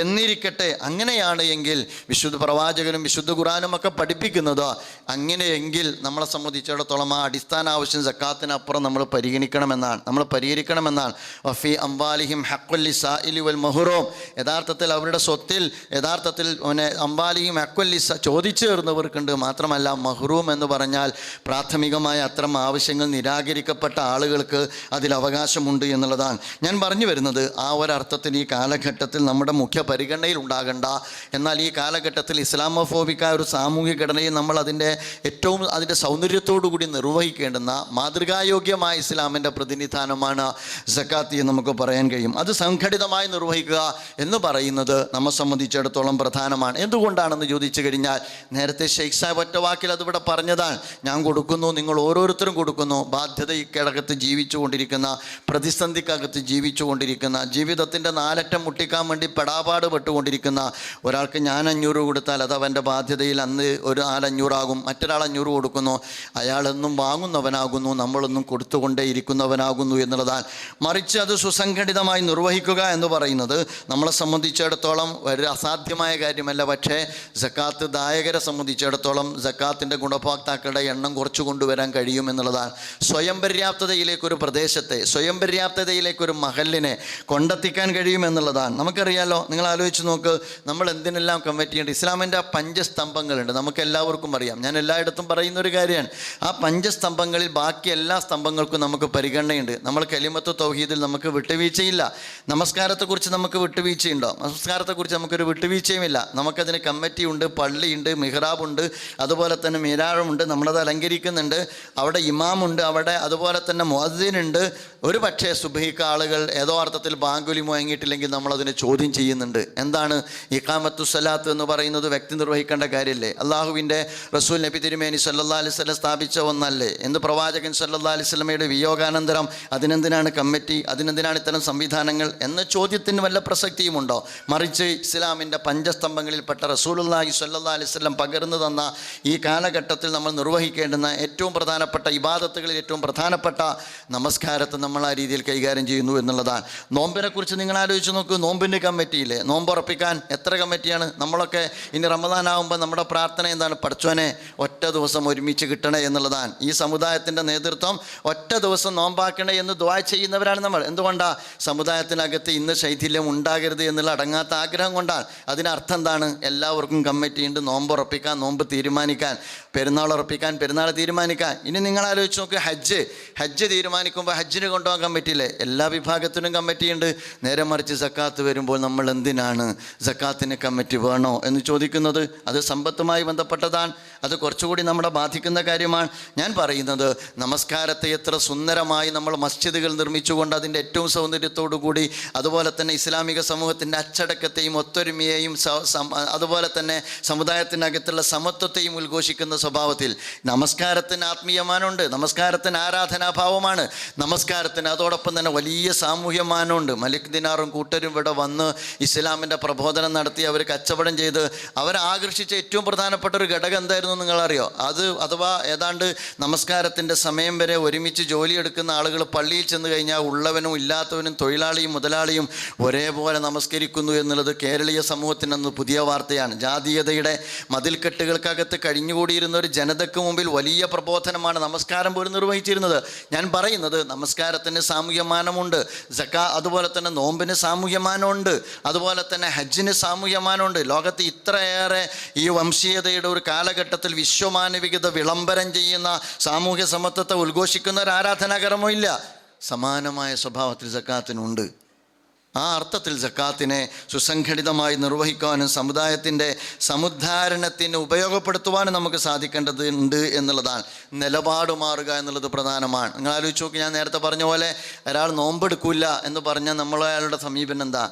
എന്നിരിക്കട്ടെ. അങ്ങനെയാണ് എങ്കിൽ വിശുദ്ധ പ്രവാചകനും വിശുദ്ധ ഖുറാനും ഒക്കെ പഠിപ്പിക്കുന്നത് അങ്ങനെയെങ്കിൽ നമ്മളെ സംബന്ധിച്ചിടത്തോളം ആ അടിസ്ഥാന ആവശ്യം സക്കാത്തിനപ്പുറം നമ്മൾ പരിഗണിക്കണമെന്നാണ്. നമ്മൾ പരിഹരിക്കണമെന്നാണ്. വഫി അംബാലിഹിം ഹക്കുല്ലിസ വൽ മഹുറോം. യഥാർത്ഥത്തിൽ അവരുടെ സ്വത്തിൽ യഥാർത്ഥത്തിൽ പിന്നെ അംബാലിഹിം സ ചോദിച്ചു തീർന്നവർക്കുണ്ട് മാത്രമല്ല മഹ്റൂം എന്ന് പറഞ്ഞാൽ പ്രാഥമികമായ അത്തരം ആവശ്യങ്ങൾ നിരാകരിക്കപ്പെട്ട ആളുകൾക്ക് അതിൽ അവകാശമുണ്ട് എന്നുള്ളതാണ്. ഞാൻ പറഞ്ഞു വരുന്നത് ആ ഒരർത്ഥത്തിൽ ഈ കാലഘട്ടത്തിൽ നമ്മുടെ മുഖ്യ പരിഗണനയിൽ ഉണ്ടാകേണ്ട എന്നാൽ ഈ കാലഘട്ടത്തിൽ ഇസ്ലാമോഫോബിക്കായ ഒരു സാമൂഹിക ഘടനയെ നമ്മൾ അതിന്റെ ഏറ്റവും അതിന്റെ സൗന്ദര്യത്തോടു കൂടി നിർവഹിക്കേണ്ടുന്ന മാതൃകായോഗ്യമായ ഇസ്ലാമിന്റെ പ്രതിനിധാനമാണ് സക്കാത്തി എന്ന് നമുക്ക് പറയാൻ കഴിയും. അത് സംഘടിതമായി നിർവഹിക്കുക എന്ന് പറയുന്നത് നമ്മെ സംബന്ധിച്ചിടത്തോളം പ്രധാനമാണ്. എന്തുകൊണ്ടാണെന്ന് ചോദിച്ചു കഴിഞ്ഞാൽ നേരത്തെ ഷെയ്ഖ് സാഹിബ് ഒറ്റ വാക്കിൽ അതിവിടെ പറഞ്ഞതാണ് ഞാൻ കൊടുക്കുന്നു നിങ്ങൾ ഓരോരുത്തരും കൊടുക്കുന്നു ബാധ്യത ഈ ബാധ്യതയ്ക്കകത്ത് ജീവിച്ചു കൊണ്ടിരിക്കുന്ന പ്രതിസന്ധിക്കകത്ത് ജീവിച്ചു കൊണ്ടിരിക്കുന്ന ജീവിതത്തിന്റെ നാലറ്റം മുട്ടിക്കാൻ വേണ്ടി പെടാപാട് പെട്ടുകൊണ്ടിരിക്കുന്ന ഒരാൾക്ക് ഞാൻ അഞ്ഞൂറ് കൊടുത്താൽ അത് അവന്റെ ബാധ്യതയിൽ അന്ന് ഒരു നാലഞ്ഞൂറാകും മറ്റൊരാൾ അഞ്ഞൂറ് കൊടുക്കുന്നു. അയാളെന്നും വാങ്ങുന്നവനാകുന്നു നമ്മളൊന്നും കൊടുത്തുകൊണ്ടേ ഇരിക്കുന്നവനാകുന്നു എന്നുള്ളതാണ്. മറിച്ച് അത് സുസംഘടിതമായി നിർവഹിക്കുക എന്ന് പറയുന്നത് നമ്മളെ സംബന്ധിച്ചിടത്തോളം ഒരു അസാധ്യമായ കാര്യമല്ല. പക്ഷേ ജക്കാത്ത് ദായകരെ സംബന്ധിച്ചിടത്തോളം ജക്കാത്തിന്റെ ഗുണഭോക്താക്കളുടെ എണ്ണം കുറച്ചു കൊണ്ടുവരാൻ കഴിയും എന്നുള്ളതാണ്. സ്വയം പര്യാപ്തതയിലേക്കൊരു പ്രദേശത്തെ സ്വയം പര്യാപ്തതയിലേക്കൊരു മഹലിനെ കൊണ്ടെത്തിക്കാൻ കഴിയും എന്നുള്ളതാണ്. നമുക്കറിയാലോ നിങ്ങൾ ആലോചിച്ച് നോക്ക് നമ്മൾ എന്തിനെല്ലാം ചെയ്യേണ്ടത്? ഇസ്ലാമിന്റെ ആ പഞ്ചസ്തംഭങ്ങളുണ്ട്. നമുക്ക് എല്ലാവർക്കും അറിയാം. ഞാൻ എല്ലായിടത്തും പറയുന്ന ഒരു കാര്യമാണ്. ആ പഞ്ചസ്തംഭങ്ങളിൽ ബാക്കി എല്ലാ സ്തംഭങ്ങൾക്കും നമുക്ക് പരിഗണനയുണ്ട്. നമ്മൾ കലിമത്ത് തൗഹീദിൽ നമുക്ക് വിട്ടുവീഴ്ചയില്ല. നമസ്കാരത്തെക്കുറിച്ച് നമുക്ക് വിട്ടുവീഴ്ചയുണ്ടോ? നമസ്കാരത്തെക്കുറിച്ച് നമുക്കൊരു വിട്ടുവീഴ്ചയുമില്ല. നമുക്കതിന് കമ്മിറ്റിയുണ്ട് പള്ളിയുണ്ട് മിഹ്റാബുണ്ട് അതുപോലെ തന്നെ മിരാറുമുണ്ട് നമ്മളത് അലങ്കരിക്കുന്നുണ്ട്. അവിടെ ഇമാമുണ്ട് അവിടെ അതുപോലെ തന്നെ മുഅദ്ദീനുണ്ട്. ഒരു പക്ഷേ സുബഹിക്ക ആളുകൾ ഏതോ അർത്ഥത്തിൽ ബാങ്കുലി മുഴങ്ങിയിട്ടില്ലെങ്കിൽ നമ്മളതിനെ ചോദ്യം ചെയ്യുന്നുണ്ട്. എന്താണ് ഇഖാമത്തു സലാത്ത് എന്ന് പറയുന്നത് വ്യക്തി നിർവഹിക്കേണ്ട കാര്യമല്ലേ അള്ളാഹുവിന്റെ റസൂൽ നബി തിരുമേനി സല്ലാ അലൈഹി സ്വലം സ്ഥാപിച്ച ഒന്നല്ലേ? എന്ത് പ്രവാചകൻ സല്ലാ അലൈഹി സ്വലമയുടെ വിയോഗാനന്തരം അതിനെന്തിനാണ് കമ്മിറ്റി അതിനെന്തിനാണ് ഇത്തരം സംവിധാനങ്ങൾ എന്ന ചോദ്യത്തിന് വല്ല പ്രസക്തിയുമുണ്ടോ? മറിച്ച് ഇസ്ലാമിന്റെ പഞ്ചസ്തംഭങ്ങളിൽപ്പെട്ട റസൂലുള്ളാഹി സല്ലാ അലൈഹി വസല്ലം പകർന്നു തന്ന ഈ കാലഘട്ടത്തിൽ നമ്മൾ നിർവഹിക്കേണ്ടുന്ന ഏറ്റവും പ്രധാനപ്പെട്ട ഇബാദത്തുകളിൽ ഏറ്റവും പ്രധാനപ്പെട്ട നമസ്കാരത്തെ നമ്മൾ ആ രീതിയിൽ കൈകാര്യം ചെയ്യുന്നു എന്നുള്ളതാണ്. നോമ്പിനെക്കുറിച്ച് നിങ്ങൾ ആലോചിച്ച് നോക്കൂ. നോമ്പിന്റെ കമ്മിറ്റിയില്ലേ? നോമ്പ് ഉറപ്പിക്കാൻ എത്ര കമ്മിറ്റിയാണ്. നമ്മളൊക്കെ ഇനി റമദാനാവുമ്പോൾ നമ്മുടെ പ്രാർത്ഥന എന്താണ്? പഠിച്ചോനെ ഒറ്റ ദിവസം ഒരുമിച്ച് കിട്ടണേ എന്നുള്ളതാണ്. ഈ സമുദായത്തിന്റെ നേതൃത്വം ഒറ്റ ദിവസം നോമ്പാക്കണേ എന്ന് ദ്വാ ചെയ്യുന്നവരാണ് നമ്മൾ. എന്തുകൊണ്ടാണ് സമുദായത്തിനകത്ത് ഇന്ന് ശൈഥില്യം ഉണ്ടാകരുത് എന്നുള്ള അടങ്ങാത്ത ആഗ്രഹം കൊണ്ടാണ്. അതിനർത്ഥം എന്താണ്? എല്ലാവർക്കും കമ്മിറ്റി ഉണ്ട് നോമ്പ് ഉറപ്പിക്കാൻ നോമ്പ് തീരുമാനിക്കാൻ പെരുന്നാൾ ഉറപ്പിക്കാൻ പെരുന്നാൾ തീരുമാനിക്കാൻ. ഇനി നിങ്ങൾ ആലോചിച്ച് നോക്ക് ഹജ്ജ്. ഹജ്ജ് തീരുമാനിക്കുമ്പോൾ ഹജ്ജിന് കൊണ്ടുപോകാൻ കമ്മിറ്റിയില്ലേ? എല്ലാ വിഭാഗത്തിനും കമ്മിറ്റിയുണ്ട്. നേരെ മറിച്ച് സക്കാത്ത് വരുമ്പോൾ നമ്മൾ എന്തിനാണ്? സക്കാത്തിന് കമ്മിറ്റി വേണോ എന്ന് ചോദിക്കുന്നത് അത് സമ്പത്തുമായി ബന്ധപ്പെട്ടതാണ്. അത് കുറച്ചുകൂടി നമ്മളെ ബാധിക്കുന്ന കാര്യമാണ്. ഞാൻ പറയുന്നത് നമസ്കാരത്തെ എത്ര സുന്ദരമായി നമ്മൾ മസ്ജിദുകൾ നിർമ്മിച്ചുകൊണ്ട് അതിന്റെ ഏറ്റവും സൗന്ദര്യത്തോടു കൂടി അതുപോലെ തന്നെ ഇസ്ലാമിക സമൂഹത്തിന്റെ അച്ചടക്കത്തെയും ഒത്തൊരുമയെയും അതുപോലെ തന്നെ സമുദായത്തിനകത്തുള്ള സമത്വത്തെയും ഉദ്ഘോഷിക്കുന്ന സ്വഭാവത്തിൽ നമസ്കാരത്തിന് ആത്മീയമാനമുണ്ട് നമസ്കാരത്തിന് ആരാധനാഭാവമാണ് നമസ്കാരത്തിന് അതോടൊപ്പം തന്നെ വലിയ സാമൂഹ്യമാനമുണ്ട് മലിക് ദിനാറും കൂട്ടരും ഇവിടെ വന്ന് ഇസ്ലാമിന്റെ പ്രബോധനം നടത്തി അവർ കച്ചവടം ചെയ്ത് അവരെ ആകർഷിച്ച ഏറ്റവും പ്രധാനപ്പെട്ട ഒരു ഘടകം എന്തായിരുന്നു? നിങ്ങളറിയോ? അത് അഥവാ ഏതാണ്ട് നമസ്കാരത്തിന്റെ സമയം വരെ ഒരുമിച്ച് ജോലിയെടുക്കുന്ന ആളുകൾ പള്ളിയിൽ ചെന്ന് കഴിഞ്ഞാൽ ഉള്ളവനും ഇല്ലാത്തവനും തൊഴിലാളിയും മുതലാളിയും ഒരേപോലെ നമസ്കരിക്കുന്നു എന്നുള്ളത് കേരളീയ സമൂഹത്തിന് അന്ന് പുതിയ വാർത്തയാണ്. ജാതീയതയുടെ മതിൽക്കെട്ടുകൾക്കകത്ത് കഴിഞ്ഞുകൂടിയിരുന്ന ഒരു ജനതയ്ക്ക് മുമ്പിൽ വലിയ പ്രബോധനമാണ് നമസ്കാരം പോലും നിർവഹിച്ചിരുന്നത്. ഞാൻ പറയുന്നത് നമസ്കാരത്തിന് സാമൂഹ്യമാനമുണ്ട് സക്കാ അതുപോലെ തന്നെ നോമ്പിന് സാമൂഹ്യമാനമുണ്ട് അതുപോലെ തന്നെ ഹജ്ജിന് സാമൂഹ്യമാനമുണ്ട് ലോകത്ത് ഇത്രയേറെ ഈ വംശീയതയുടെ ഒരു കാലഘട്ടത്തിൽ വിശ്വമാനവികത വിളംബരം ചെയ്യുന്ന സാമൂഹ്യ സമത്വത്തെ ഉദ്ഘോഷിക്കുന്ന ഒരു ആരാധനാകരമോ ഇല്ല. സമാനമായ സ്വഭാവത്തിൽ സക്കാത്തിനുണ്ട്. ആ അർത്ഥത്തിൽ സക്കാത്തിനെ സുസംഘടിതമായി നിർവഹിക്കുവാനും സമുദായത്തിന്റെ സമുദ്ധാരണത്തിന് ഉപയോഗപ്പെടുത്തുവാനും നമുക്ക് സാധിക്കേണ്ടതുണ്ട് എന്നുള്ളതാണ്. നിലപാട് മാറുക എന്നുള്ളത് പ്രധാനമാണ്. നിങ്ങൾ ആലോചിച്ച് നോക്കി ഞാൻ നേരത്തെ പറഞ്ഞ പോലെ ഒരാൾ നോമ്പെടുക്കില്ല എന്ന് പറഞ്ഞാൽ നമ്മൾ അയാളുടെ സമീപനം എന്താ?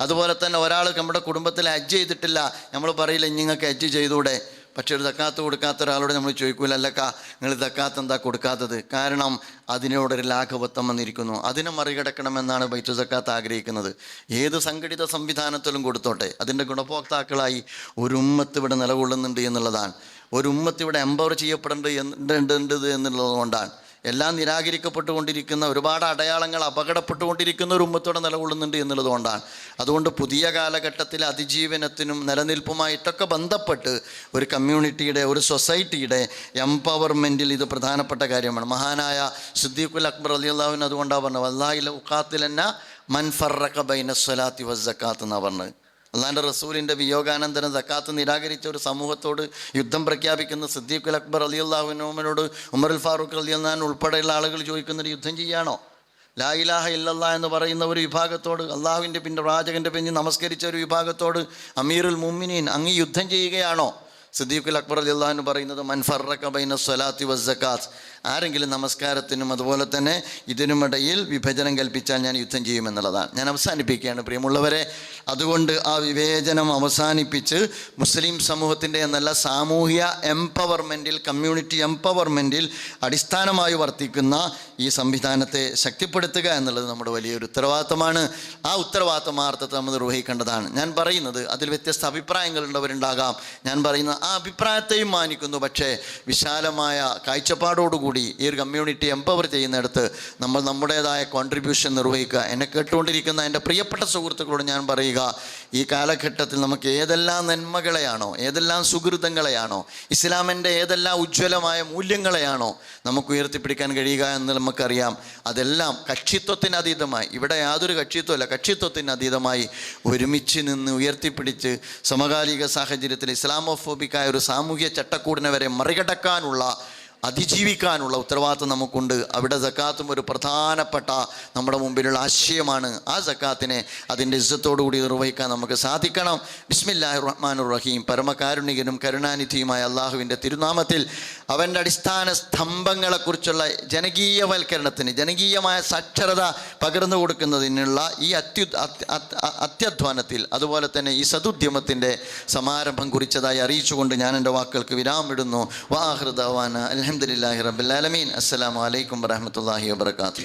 അതുപോലെ തന്നെ ഒരാൾ നമ്മുടെ കുടുംബത്തിൽ അജ്ജ് ചെയ്തിട്ടില്ല. നമ്മൾ പറയില്ല നിങ്ങൾക്ക് ഹജ്ജ് ചെയ്തൂടെ പക്ഷെ ഒരു തക്കാത്ത് കൊടുക്കാത്ത ഒരാളോട് നമ്മൾ ചോദിക്കൂല അല്ലക്ക നിങ്ങൾ തക്കാത്ത് എന്താ കൊടുക്കാത്തത്? കാരണം അതിനോടൊരു ലാഘവത്വം വന്നിരിക്കുന്നു. അതിനെ മറികടക്കണമെന്നാണ് ബൈത്തു സക്കാത്ത് ആഗ്രഹിക്കുന്നത്. ഏത് സംഘടിത സംവിധാനത്തിലും കൊടുത്തോട്ടെ അതിന്റെ ഗുണഭോക്താക്കളായി ഒരു ഉമ്മത്ത് ഇവിടെ നിലകൊള്ളുന്നുണ്ട് എന്നുള്ളതാണ്. ഒരു ഉമ്മത്ത് ഇവിടെ എംപവർ ചെയ്യപ്പെടേണ്ടത് എന്നുള്ളത് കൊണ്ടാണ് എല്ലാം നിരാകരിക്കപ്പെട്ടുകൊണ്ടിരിക്കുന്ന ഒരുപാട് അടയാളങ്ങൾ അപകടപ്പെട്ടുകൊണ്ടിരിക്കുന്ന ഒരു ഉമ്മത്തോടെ നിലകൊള്ളുന്നുണ്ട് എന്നുള്ളതുകൊണ്ടാണ് അതുകൊണ്ട് പുതിയ കാലഘട്ടത്തിൽ അതിജീവനത്തിനും നിലനിൽപ്പുമായിട്ടൊക്കെ ബന്ധപ്പെട്ട് ഒരു കമ്മ്യൂണിറ്റിയുടെ ഒരു സൊസൈറ്റിയുടെ എംപവർമെന്റിൽ ഇത് പ്രധാനപ്പെട്ട കാര്യമാണ്. മഹാനായ സിദ്ദീഖുൽ അക്ബർ അലി അള്ളാഹുവിന് അതുകൊണ്ടാണ് പറഞ്ഞത് അള്ളാഹിൽ ഉഖാത്തിലെന്ന മൻഫറക്ക ബൈന സ്വലാത്തി വസ്സക്കാത്ത് എന്നാണ് പറഞ്ഞത്. അള്ളാന്റെ റസൂലിന്റെ വിയോഗാനന്തരം സക്കാത്ത് നിരാകരിച്ച ഒരു സമൂഹത്തോട് യുദ്ധം പ്രഖ്യാപിക്കുന്ന സിദ്ദീഖുൽ അക്ബർ അലി അള്ളാഹുവിനോമനോട് ഉമറുൽ ഫാറൂഖ് അലി അള്ളഹാൻ ഉൾപ്പെടെയുള്ള ആളുകൾ ചോദിക്കുന്നൊരു യുദ്ധം ചെയ്യാണോ? ലാ ഇലാഹ ഇല്ലല്ലാ എന്ന് പറയുന്ന ഒരു വിഭാഗത്തോട് അള്ളാഹുവിന്റെ പിന്നെ പ്രവാചകന്റെ പിന്നിൽ നമസ്കരിച്ച ഒരു വിഭാഗത്തോട് അമീറുൽ മുമിനീൻ അങ്ങ് യുദ്ധം ചെയ്യുകയാണോ? സിദ്ദീഖുൽ അക്ബർ അലി എന്ന് പറയുന്നത് മൻഫറക്കബൈന സ്വലാത്തി വസ്സക്കാത്ത് ആരെങ്കിലും നമസ്കാരത്തിനും അതുപോലെ തന്നെ ഇതിനുമിടയിൽ വിഭജനം കൽപ്പിച്ചാൽ ഞാൻ യുദ്ധം ചെയ്യുമെന്നുള്ളതാണ് ഞാൻ അവസാനിപ്പിക്കുകയാണ് പ്രിയമുള്ളവരെ. അതുകൊണ്ട് ആ വിവേചനം അവസാനിപ്പിച്ച് മുസ്ലിം സമൂഹത്തിന്റെ എന്നല്ല സാമൂഹ്യ എംപവർമെന്റിൽ കമ്മ്യൂണിറ്റി എംപവർമെന്റിൽ അടിസ്ഥാനമായി വർത്തിക്കുന്ന ഈ സംവിധാനത്തെ ശക്തിപ്പെടുത്തുക എന്നുള്ളത് നമ്മുടെ വലിയൊരു ഉത്തരവാദിത്തമാണ്. ആ ഉത്തരവാദിത്തം ആ നമ്മൾ നിർവഹിക്കേണ്ടതാണ്. ഞാൻ പറയുന്നത് അതിൽ വ്യത്യസ്ത അഭിപ്രായങ്ങളുള്ളവരുണ്ടാകാം. ഞാൻ പറയുന്ന ആ അഭിപ്രായത്തെയും മാനിക്കുന്നു. പക്ഷേ വിശാലമായ കാഴ്ചപ്പാടോടുകൂടി ഈ ഒരു കമ്മ്യൂണിറ്റി എംപവർ ചെയ്യുന്നിടത്ത് നമ്മൾ നമ്മുടേതായ കോൺട്രിബ്യൂഷൻ നിർവഹിക്കുക. എന്നെ കേട്ടുകൊണ്ടിരിക്കുന്ന എന്റെ പ്രിയപ്പെട്ട സുഹൃത്തുക്കളോട് ഞാൻ പറയുക ഈ കാലഘട്ടത്തിൽ നമുക്ക് ഏതെല്ലാം നന്മകളെയാണോ ഏതെല്ലാം സുഹൃതങ്ങളെയാണോ ഇസ്ലാമിന്റെ ഏതെല്ലാം ഉജ്ജ്വലമായ മൂല്യങ്ങളെയാണോ നമുക്ക് ഉയർത്തിപ്പിടിക്കാൻ കഴിയുക എന്ന് നമുക്കറിയാം. അതെല്ലാം കക്ഷിത്വത്തിന് അതീതമായി. ഇവിടെ യാതൊരു കക്ഷിത്വമല്ല കക്ഷിത്വത്തിന് അതീതമായി ഒരുമിച്ച് നിന്ന് ഉയർത്തിപ്പിടിച്ച് സമകാലിക സാഹചര്യത്തിൽ ഇസ്ലാമോഫോബിക്കായ ഒരു സാമൂഹ്യ ചട്ടക്കൂടിനെ വരെ മറികടക്കാനുള്ള അതിജീവിക്കാനുള്ള ഉത്തരവാദിത്വം നമുക്കുണ്ട്. അവിടെ സക്കാത്തും ഒരു പ്രധാനപ്പെട്ട നമ്മുടെ മുമ്പിലുള്ള ആശയമാണ്. ആ സക്കാത്തിനെ അതിന്റെ ഇസ്സത്തോടുകൂടി നിർവഹിക്കാൻ നമുക്ക് സാധിക്കണം. ബിസ്മില്ലാഹി റഹ്മാനുർ റഹീം പരമകാരുണികനും കരുണാനിധിയുമായ അള്ളാഹുവിന്റെ തിരുനാമത്തിൽ അവന്റെ അടിസ്ഥാന സ്തംഭങ്ങളെക്കുറിച്ചുള്ള ജനകീയവൽക്കരണത്തിന് ജനകീയമായ സാക്ഷരത പകർന്നു കൊടുക്കുന്നതിനുള്ള ഈ അത്യു അത്- അത്- അത്യധ്വാനത്തിൽ അതുപോലെ തന്നെ ഈ സതുദ്യമത്തിന്റെ സമാരംഭം കുറിച്ചതായി അറിയിച്ചുകൊണ്ട് ഞാൻ എന്റെ വാക്കുകൾക്ക് വിരാമിടുന്നു. വാഹൃദവാന അലഹമുല്ലാഹി റബുലാലമീൻ അസ്സലാമു അലൈക്കും വറഹമത്തല്ലാഹി വാബർക്കാത്തു